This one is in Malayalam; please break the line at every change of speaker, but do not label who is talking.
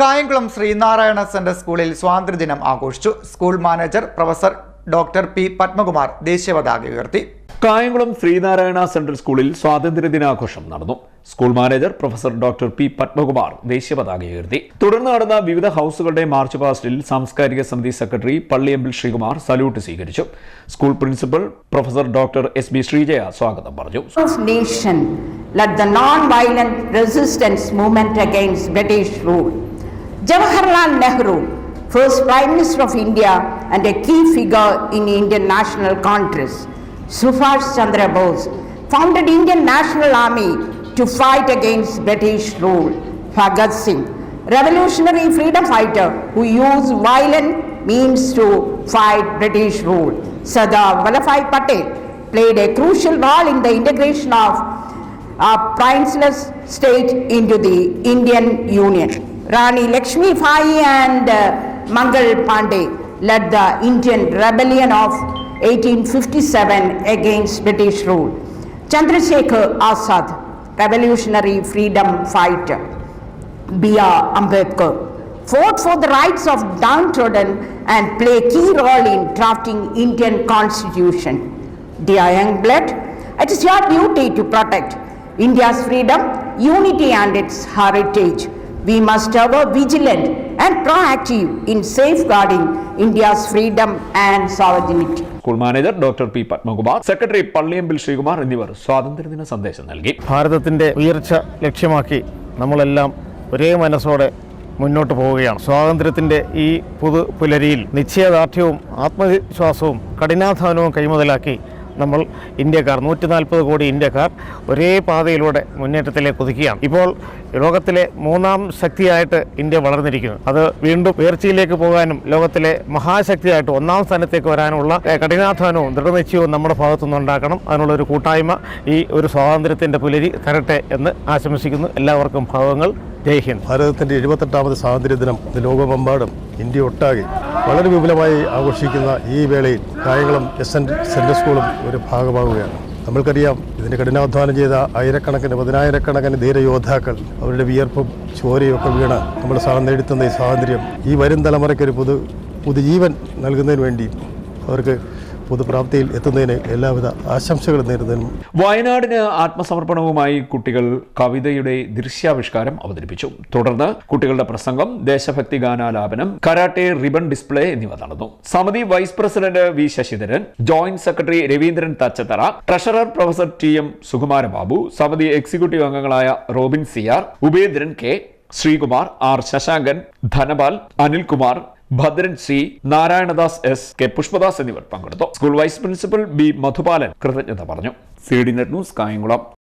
കായംകുളം ശ്രീനാരായണ സെന്റർ സ്കൂളിൽ സ്വാതന്ത്ര്യദിനം ആഘോഷിച്ചു. School manager professor doctor P Padmakumar ദേശീയ പതാക ഉയർത്തി.
കായംകുളം ശ്രീനാരായണ സെൻട്രൽ സ്കൂളിൽ സ്വാതന്ത്ര്യദിനാഘോഷം നടന്നു. School manager professor doctor P Padmakumar ദേശീയ പതാക ഉയർത്തി. തുടർന്ന് നടന്ന വിവിധ ഹൗസുകളുടെ മാർച്ച് പാസ്റ്റിൽ സാംസ്കാരിക സമിതി സെക്രട്ടറി പള്ളിയമ്പിൽ ശ്രീകുമാർ സല്യൂട്ട് സ്വീകരിച്ചു. School principal professor doctor S B Sreejaya സ്വാഗതം പറഞ്ഞു.
Of let the the non-violent resistance movement against British rule. Jawaharlal Nehru, first Prime Minister of India and a key figure in Indian national Congress, Subhash Chandra Bose, founded Indian National Army to fight against British rule. Bhagat Singh, revolutionary freedom fighter who used violent means to fight British rule. Sardar Vallabhbhai Patel played a crucial role in the integration of uh, a princeless state into the Indian Union. Rani Lakshmi Bai and uh, Mangal Pandey led the Indian rebellion of 1857 against British rule. Chandrasekhar Azad, revolutionary freedom fighter. B.R. Ambedkar fought for the rights of downtrodden and play key role in drafting Indian constitution. Dear young blood, it is your duty to protect India's freedom, unity and its heritage. We must ever vigilant and proactive in safeguarding India's freedom and sovereignty.
School manager doctor P Padmakumar secretary Palliyambil Sreekumar എന്നിവർ സ്വാതന്ത്ര്യദിന സന്ദേശം നൽകി.
ഭാരതത്തിന്റെ ഉയർച്ച ലക്ഷ്യമാക്കി നമ്മളെല്ലാം ഒരേ മനസ്സോടെ മുന്നോട്ട് പോവുകയാണ്. സ്വാതന്ത്ര്യത്തിന്റെ ഈ പുതു പുലരിയിൽ നിശ്ചയദാർഢ്യവും ആത്മവിശ്വാസവും കഠിനാധാനവും കൈമുതലാക്കി നമ്മൾ ഇന്ത്യക്കാർ നൂറ്റി നാൽപ്പത് കോടി ഇന്ത്യക്കാർ ഒരേ പാതയിലൂടെ മുന്നേറ്റത്തിലേക്ക് കുതിക്കുകയാണ് ഇപ്പോൾ ലോകത്തിലെ മൂന്നാം ശക്തിയായിട്ട് ഇന്ത്യ വളർന്നിരിക്കുന്നു. അത് വീണ്ടും ഉയർച്ചയിലേക്ക് പോകാനും ലോകത്തിലെ മഹാശക്തിയായിട്ട് ഒന്നാം സ്ഥാനത്തേക്ക് വരാനുള്ള കഠിനാധ്വാനവും ദൃഢനിശ്ചയവും നമ്മുടെ ഭാഗത്തുനിന്ന് ഉണ്ടാക്കണം അതിനുള്ള ഒരു കൂട്ടായ്മ ഈ ഒരു സ്വാതന്ത്ര്യത്തിന്റെ പുലരി തരട്ടെ എന്ന് ആശംസിക്കുന്നു എല്ലാവർക്കും ഭാവങ്ങൾ. ജയ് ഹിന്ദ്.
ഭാരതത്തിന്റെ എഴുപത്തെട്ടാമത് സ്വാതന്ത്ര്യദിനം ദിനം ലോകമെമ്പാടും ഇന്ത്യ ഒട്ടാകെ വളരെ വിപുലമായി ആഘോഷിക്കുന്ന ഈ വേളയിൽ കായംകുളം എസ് എൻ സെൻട്രൽ സ്കൂളും ഒരു ഭാഗമാവുകയാണ്. നമ്മൾക്കറിയാം ഇതിന് കഠിനാധ്വാനം ചെയ്ത ആയിരക്കണക്കിന് പതിനായിരക്കണക്കിന് ധീരയോദ്ധാക്കൾ അവരുടെ വിയർപ്പും ചോരയും ഒക്കെ വീണ് നമ്മൾ സാധനം നേടിത്തുന്ന ഈ സ്വാതന്ത്ര്യം ഈ വരും തലമുറയ്ക്കൊരു പുതു പുതുജീവൻ നൽകുന്നതിന് വേണ്ടി അവർക്ക് പുതുപ്രാപ്തിയിൽ എത്തുന്നതിന് എല്ലാവിധ ആശംസകളും നേരുന്നതിനും
വയനാടിന് ആത്മസമർപ്പണവുമായി കുട്ടികൾ കവിതയുടെ ദൃശ്യാവിഷ്കാരം അവതരിപ്പിച്ചു. തുടർന്ന് കുട്ടികളുടെ പ്രസംഗം ദേശഭക്തി ഗാനാലാപനം കരാട്ടെ റിബൺ ഡിസ്പ്ലേ എന്നിവ നടന്നു. സമിതി vice president V Sasidharan joint secretary Raveendran Thachathara treasurer professor T M Sukumarababu സമിതി എക്സിക്യൂട്ടീവ് അംഗങ്ങളായ Robin Siyar Upendran K Sreekumar R Sasankan Dhanapal Anilkumar Bhadran C. Narayanadas S. K. Pushpadas എന്നിവർ പങ്കെടുത്തു. School vice principal B. Madhupalan കൃതജ്ഞത പറഞ്ഞു. C. D. Net news Kayamkulam.